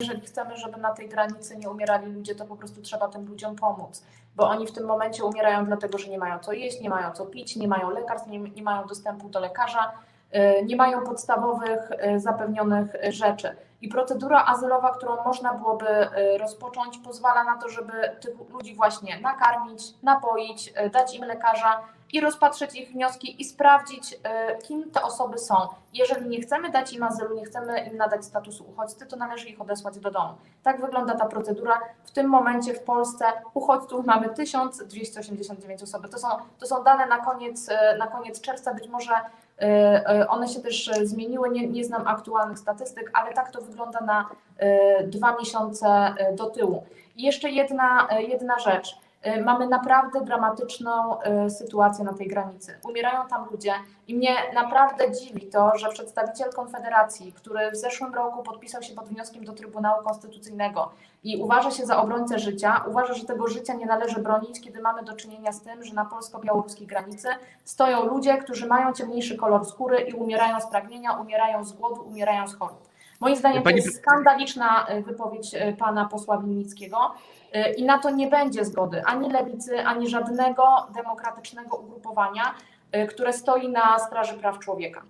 jeżeli chcemy, żeby na tej granicy nie umierali ludzie, to po prostu trzeba tym ludziom pomóc, bo oni w tym momencie umierają dlatego, że nie mają co jeść, nie mają co pić, nie mają lekarstw, nie, nie mają dostępu do lekarza, y, nie mają podstawowych y, zapewnionych rzeczy. I procedura azylowa, którą można byłoby y, rozpocząć, pozwala na to, żeby tych ludzi właśnie nakarmić, napoić, y, dać im lekarza i rozpatrzeć ich wnioski i sprawdzić, y, kim te osoby są. Jeżeli nie chcemy dać im azylu, nie chcemy im nadać statusu uchodźcy, to należy ich odesłać do domu. Tak wygląda ta procedura. W tym momencie w Polsce uchodźców mamy 1289 osoby. To są, to są dane na koniec, na koniec czerwca. Być może one się też y, zmieniły, nie, nie znam aktualnych statystyk, ale tak to wygląda na dwa miesiące do tyłu. I jeszcze jedna, jedna rzecz. Y, Mamy naprawdę dramatyczną y, sytuację na tej granicy. Umierają tam ludzie i mnie naprawdę dziwi to, że przedstawiciel Konfederacji, który w zeszłym roku podpisał się pod wnioskiem do Trybunału Konstytucyjnego i uważa się za obrońcę życia, uważa, że tego życia nie należy bronić, kiedy mamy do czynienia z tym, że na polsko-białoruskiej granicy stoją ludzie, którzy mają ciemniejszy kolor skóry i umierają z pragnienia, umierają z głodu, umierają z chorób. Moim zdaniem Pani to jest skandaliczna y, wypowiedź y, pana posła Winnickiego y, i na to nie będzie zgody ani lewicy, ani żadnego demokratycznego ugrupowania, które stoi na straży praw człowieka.